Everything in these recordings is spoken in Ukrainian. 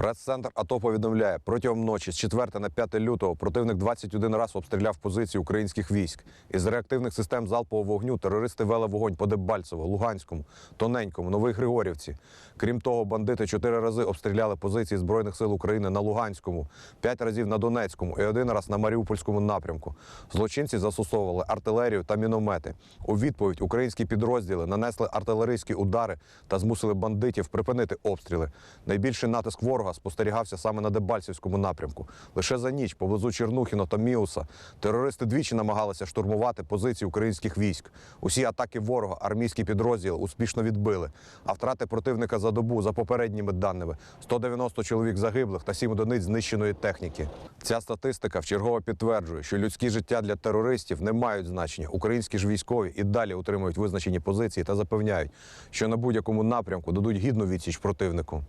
Прес-центр АТО повідомляє, протягом ночі з 4 на 5 лютого противник 21 раз обстріляв позиції українських військ. Із реактивних систем залпового вогню терористи вели вогонь по Дебальцево, Луганському, Тоненькому, Новій Григорівці. Крім того, бандити чотири рази обстріляли позиції Збройних сил України на Луганському, п'ять разів на Донецькому і один раз на Маріупольському напрямку. Злочинці застосовували артилерію та міномети. У відповідь українські підрозділи нанесли артилерійські удари та змусили бандитів припинити обстріли. Найбільший натиск ворога спостерігався саме на Дебальцівському напрямку. Лише за ніч поблизу Чернухіно та Міуса терористи двічі намагалися штурмувати позиції українських військ. Усі атаки ворога армійські підрозділи успішно відбили. А втрати противника за добу, за попередніми даними, 190 чоловік загиблих та 7 одиниць знищеної техніки. Ця статистика вчергово підтверджує, що людські життя для терористів не мають значення. Українські ж військові і далі утримують визначені позиції та запевняють, що на будь-якому напрямку дадуть гідну відсіч противнику.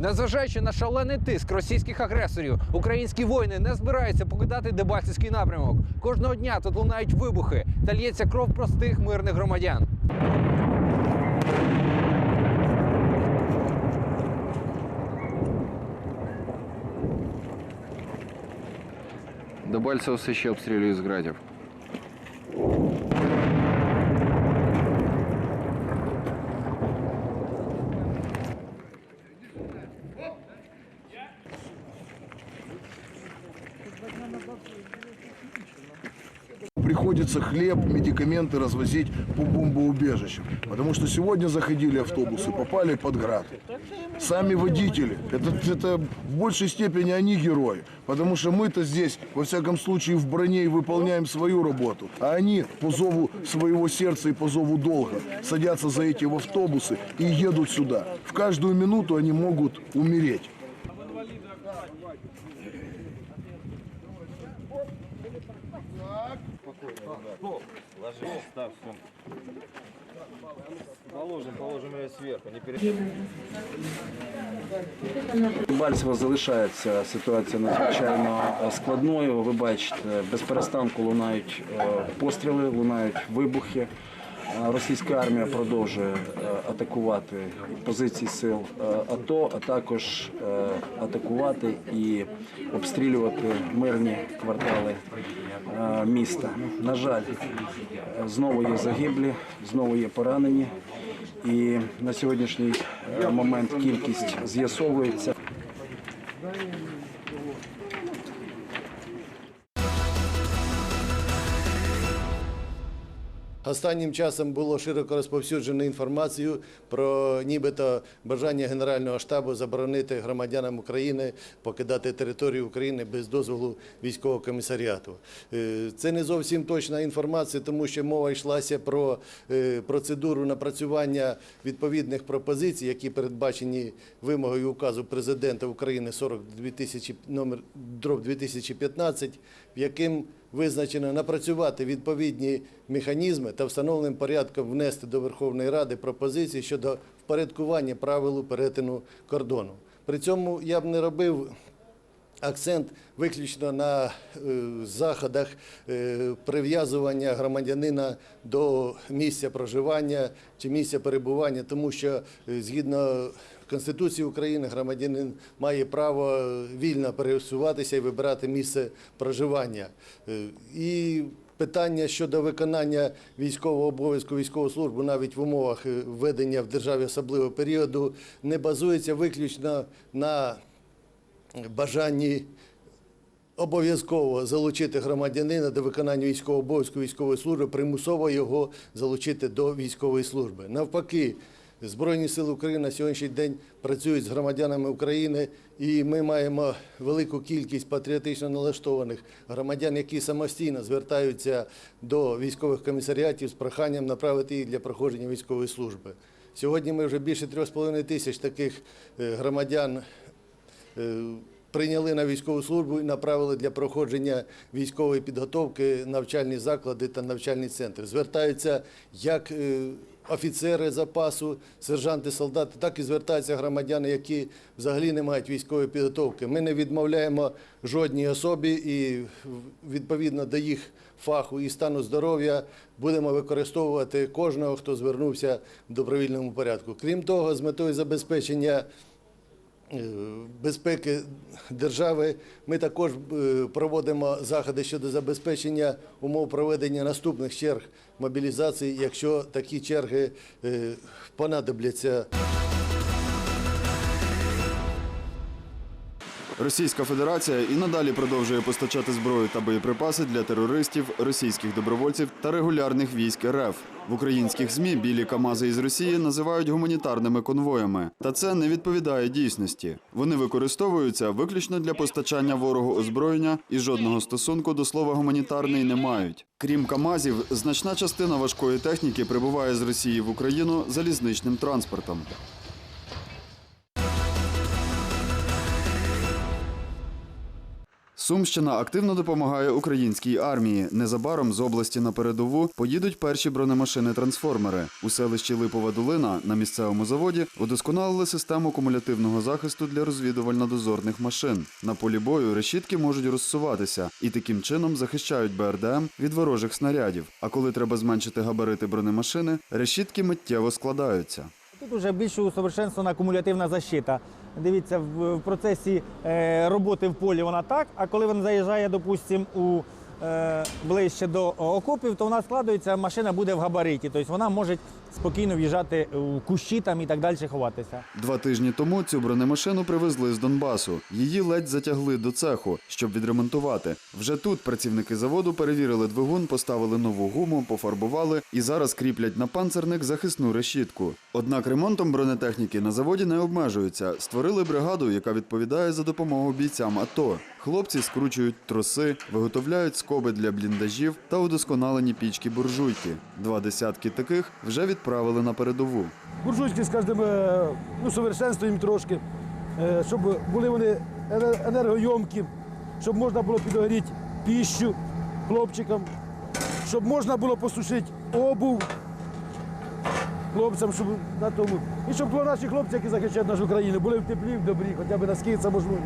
Незважаючи на шалений тиск російських агресорів, українські воїни не збираються покидати Дебальцевський напрямок. Кожного дня тут лунають вибухи та лється кров простих мирних громадян. Дебальцево все ще обстрілюють з градів. Приходится хлеб, медикаменты развозить по бомбоубежищам. Потому что сегодня заходили автобусы, попали под град. Сами водители, это, это в большей степени они герои. Потому что мы-то здесь, во всяком случае, в броне и выполняем свою работу. А они по зову своего сердца и по зову долга садятся за эти автобусы и едут сюда. В каждую минуту они могут умереть. Положим, положим ее сверху, не перед... Бальцево залишається ситуація надзвичайно е, складною. Ви бачите, без перестанку лунають е, постріли, лунають вибухи. Російська армія продовжує е, атакувати позиції сил е, АТО, а також е, атакувати і обстрілювати мирні квартали міста. На жаль, знову є загиблі, знову є поранені. І на сьогоднішній момент кількість з'ясовується. Останнім часом було широко розповсюджено інформацію про нібито бажання Генерального штабу заборонити громадянам України покидати територію України без дозволу військового комісаріату. Е, Це не зовсім точна інформація, тому що мова йшлася про е, процедуру напрацювання відповідних пропозицій, які передбачені вимогою указу президента України 40 2000, номер дроб 2015, в яким визначено напрацювати відповідні механізми та встановленим порядком внести до Верховної Ради пропозиції щодо впорядкування правилу перетину кордону. При цьому я б не робив акцент виключно на е, заходах е, прив'язування громадянина до місця проживання чи місця перебування, тому що е, згідно Конституції України громадянин має право вільно пересуватися і вибирати місце проживання. Е, І Питання щодо виконання військового обов'язку військову службу навіть в умовах е, введення в державі особливого періоду не базується виключно на бажанні обов'язково залучити громадянина до виконання військового обов'язку військової служби, примусово його залучити до військової служби. Навпаки, Збройні сили України на сьогоднішній день працюють з громадянами України, і ми маємо велику кількість патріотично налаштованих громадян, які самостійно звертаються до військових комісаріатів з проханням направити їх для проходження військової служби. Сьогодні ми вже більше 3,5 тисяч таких е, громадян е, прийняли на військову службу і направили для проходження військової підготовки навчальні заклади та навчальні центри. Звертаються як е, офіцери запасу, сержанти, солдати, так і звертаються громадяни, які взагалі не мають військової підготовки. Ми не відмовляємо жодній особі і відповідно до їх фаху і стану здоров'я будемо використовувати кожного, хто звернувся в добровільному порядку. Крім того, з метою забезпечення безпеки держави ми також е, проводимо заходи щодо забезпечення умов проведення наступних черг мобілізації, якщо такі черги е, понадобляться. Російська Федерація і надалі продовжує постачати зброю та боєприпаси для терористів, російських добровольців та регулярних військ РФ. В українських змі білі камази із Росії називають гуманітарними конвоями, та це не відповідає дійсності. Вони використовуються виключно для постачання ворогу озброєння і жодного стосунку до слова гуманітарний не мають. Крім камазів, значна частина важкої техніки прибуває з Росії в Україну залізничним транспортом. Сумщина активно допомагає українській армії. Незабаром з області на передову поїдуть перші бронемашини-трансформери. У селищі Липова Долина на місцевому заводі удосконалили систему кумулятивного захисту для розвідувально-дозорних машин. На полі бою решітки можуть розсуватися і таким чином захищають БРДМ від ворожих снарядів. А коли треба зменшити габарити бронемашини, решітки миттєво складаються. Тут вже більш усовершенствована кумулятивна защита. Дивіться, в, процесі е, роботи в полі вона так, а коли вона заїжджає, допустимо, е, ближче до окопів, то вона складується, машина буде в габариті. Тобто вона може спокійно в'їжджати у кущі там і так далі ховатися. Два тижні тому цю бронемашину привезли з Донбасу. Її ледь затягли до цеху, щоб відремонтувати. Вже тут працівники заводу перевірили двигун, поставили нову гуму, пофарбували і зараз кріплять на панцерник захисну решітку. Однак ремонтом бронетехніки на заводі не обмежуються. Створили бригаду, яка відповідає за допомогу бійцям АТО. Хлопці скручують троси, виготовляють скоби для бліндажів та удосконалені пічки буржуйки. Два десятки таких вже відправили на передову. буржуйки з кожним е, ну, совершенствуємо трошки, е, щоб були вони ене- енергойомкі, щоб можна було підогріти піщу хлопчикам, щоб можна було посушити обув хлопцям, щоб на тому. І щоб були наші хлопці, які захищають нашу країну, були в теплі, в добрі, хоча б наскільки це можливо.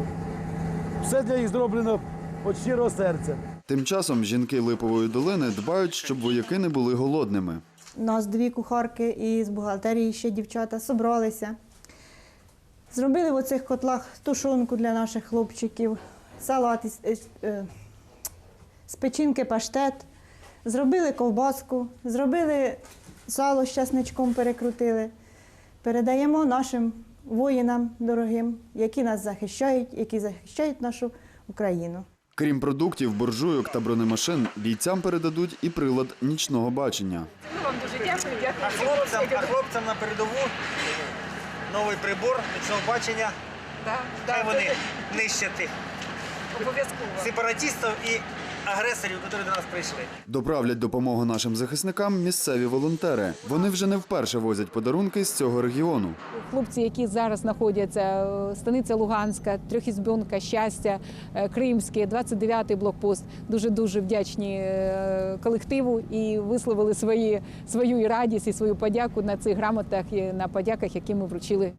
Все для їх зроблено від щирого серця. Тим часом жінки Липової долини дбають, щоб вояки не були голодними. Нас дві кухарки і з бухгалтерії ще дівчата зібралися. Зробили в оцих котлах тушонку для наших хлопчиків, салат е, з печінки паштет, зробили ковбаску, зробили сало з часничком перекрутили. Передаємо нашим воїнам дорогим, які нас захищають, які захищають нашу Україну. Крім продуктів, буржуйок та бронемашин, бійцям передадуть і прилад нічного бачення. А хлопцям, а хлопцям на передову новий прибор нічного бачення. Хай вони нищать тих сепаратистів і агресорів, які до нас прийшли. Доправлять допомогу нашим захисникам місцеві волонтери. Вони вже не вперше возять подарунки з цього регіону. Хлопці, які зараз знаходяться, е, станиця Луганська, Трьохізбьонка, Щастя, е, Кримське, 29-й блокпост. Дуже дуже вдячні е, колективу і висловили свої свою і радість і свою подяку на цих грамотах і на подяках, які ми вручили.